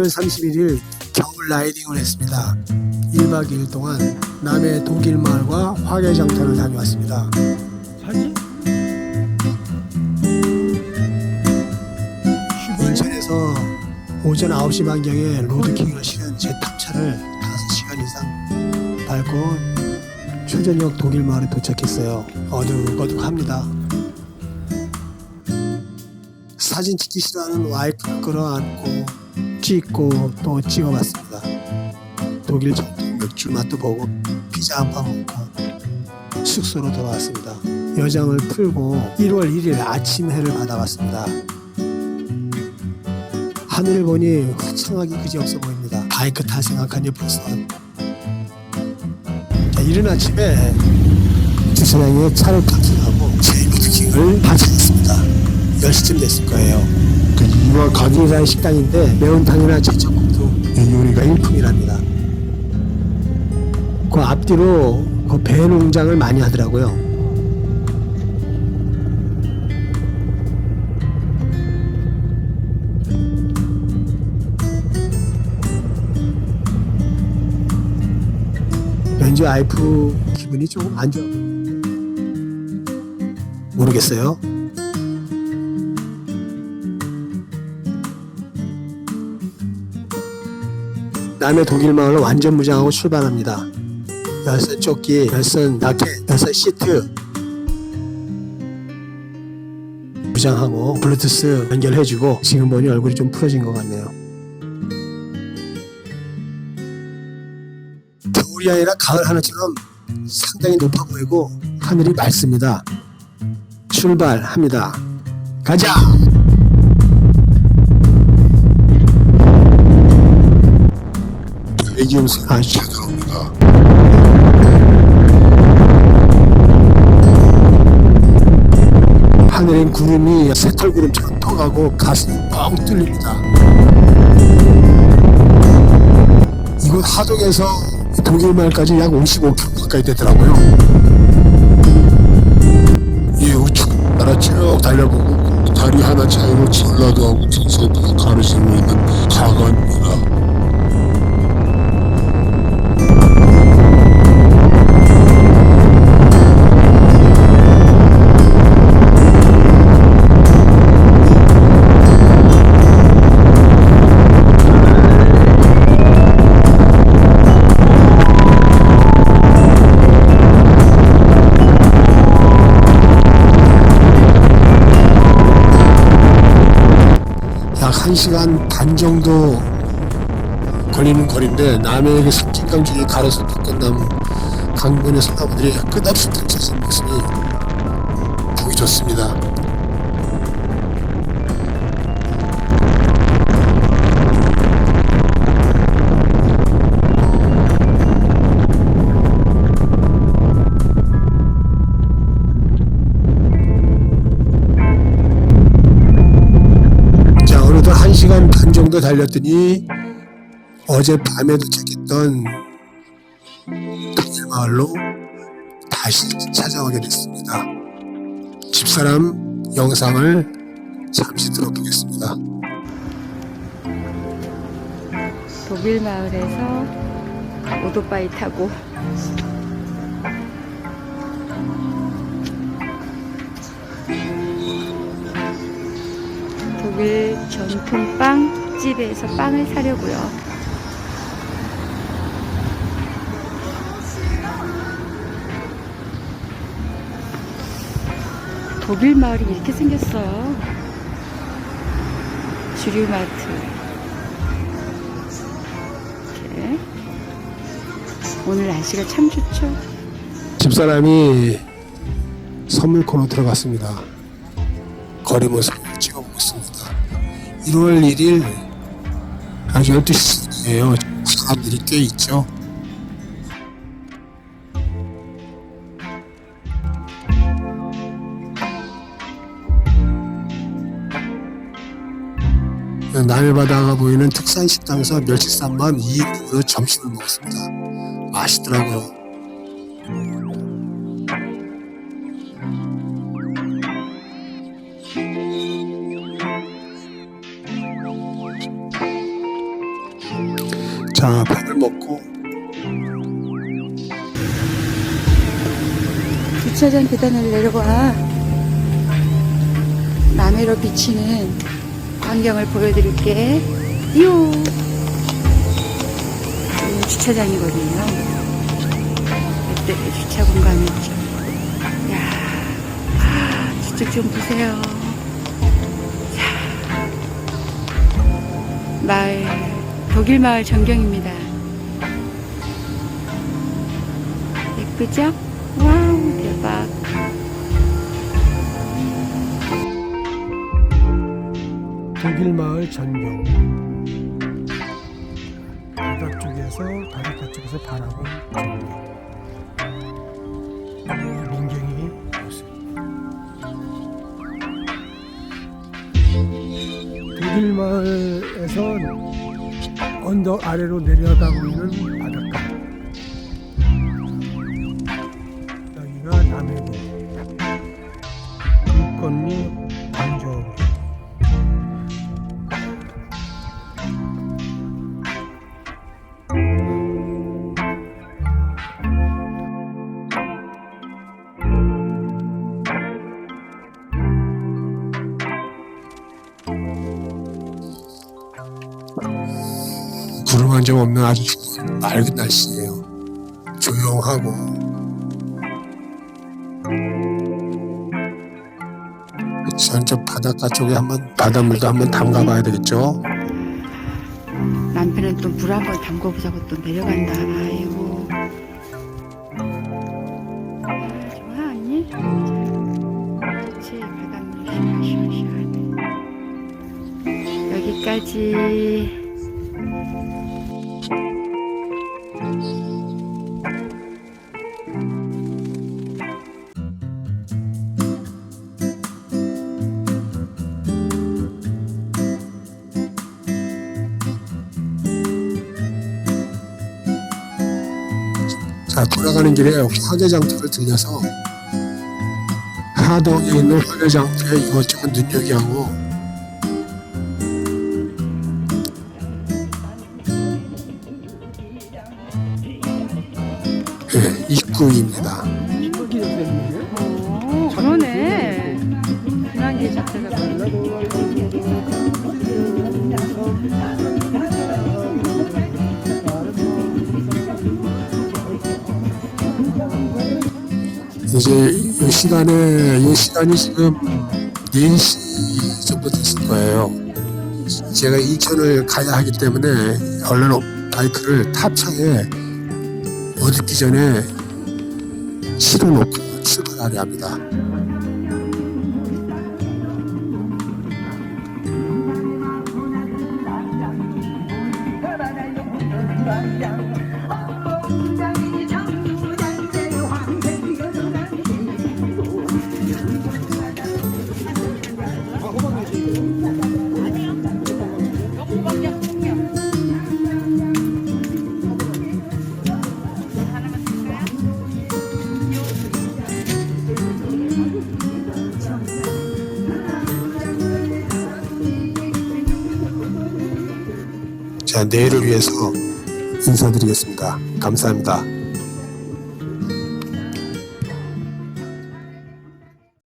12월 31일 겨울 라이딩을 했습니다. 1박 2일 동안 남해 독일 마을과 화개장터를 다녀왔습니다. 인천에서 오전 9시 반경에 로드킹을 실은 제 탑차를 5시간 이상 밟고 초저녁 독일 마을에 도착했어요. 어둑어둑합니다. 사진 찍기 싫어하는 와이프를 끌어안고 찍고 또 찍어봤습니다. 독일 정통 맥주 맛도 보고 피자 한 판 먹고 숙소로 돌아왔습니다. 여장을 풀고 1월 1일 아침 해를 받아봤습니다. 하늘을 보니 화창하기 그지없어 보입니다. 바이크 탈 생각하니 벌써 자, 이른 아침에 주차장에 차를 파킹하고 제이로드킹을 파킹했습니다. 10시쯤 됐을 거예요. 그 이와 가게사의 식당인데 매운탕이나 제철국도 이 요리가 일품이랍니다. 그 앞뒤로 그 배 농장을 많이 하더라고요. 왠지 와이프 기분이 조금 안 좋아 모르겠어요. 남의 독일 마을을 완전 무장하고 출발합니다. 열선 조끼, 열선 라켓, 열선 시트 무장하고 블루투스 연결해주고 지금 보니 얼굴이 좀 풀어진 것 같네요. 겨울이 아니라 가을 하늘처럼 상당히 높아 보이고 하늘이 맑습니다. 출발합니다. 가자! 아주 잘 나옵니다. 하늘엔 구름이 새털 구름처럼 터가고 가슴이 뻥 뚫립니다. 이곳 하동에서 독일 말까지 약 55km 가까이 되더라고요. 이 우측 나라 쭉 달려보고 다리 하나 차이로 전라도하고 경상도가 가로지르고 있는 가관입니 1시간 반 정도 걸리는 거리인데 남해의 그 섬진강줄이 가로수 꺾은나무 강변의 소나무들이 끝없이 펼쳐진 모습이 보기 좋습니다. 1시간 반 정도 달렸더니 어제 밤에 도착했던 마을로 다시 찾아오게 됐습니다. 집사람 영상을 잠시 들어보겠습니다. 독일 마을에서 오토바이 타고 독일 전통 빵 집에서 빵을 사려고요. 독일 마을이 이렇게 생겼어요. 주류마트. 이렇게. 오늘 날씨가 참 좋죠. 집사람이 선물 코너 들어갔습니다. 거리 모습을 찍어보겠습니다. 1월 1일 아주 12시예요. 사람들이 꽤 있죠. 남해 바다가 보이는 특산 식당에서 멸치쌈만 2인분으로 점심을 먹었습니다. 맛있더라고요. 자, 밥을 먹고 주차장 계단을 내려가 남해로 비치는 광경을 보여드릴게. 요. 주차장이거든요. 이때 주차 공간이 있죠. 야, 아, 저쪽 좀 보세요. 자, 마을 독일 마을 전경입니다. 예쁘죠? 와우 대박. 독일 마을 전경 바다 쪽에서 바닷가 쪽에서 바라본 전경 이 민경이 모습 독일 마을에서 언덕 아래로 내려다 보이는 바닷가. 여기가 남해도 구름 한 점 없는 아주 맑은 날씨예요. 조용하고 저쪽 바닷가 쪽에 한번 바닷물도 한번 담가봐야 되겠죠. 남편은 또 물 한번 담궈보자고 또 내려간다. 아이고. 아, 좋아, 언니? 그치, 바닷물이 시원시원시원해. 여기까지. 자 돌아가는 길에 화개장터를 들려서 하동에 있는 화개장터에 이것저것 눈여겨하고 입구입니다. 오, 그러네. 분황기 자체가. 이제 이 시간에 이 시간이 지금 4시 정도 됐을 거예요. 제가 이천을 가야 하기 때문에 얼른 바이크를 탑차에 어둡기 전에 실어놓고 출발하려 합니다. 자, 내일을 위해서 인사드리겠습니다. 감사합니다.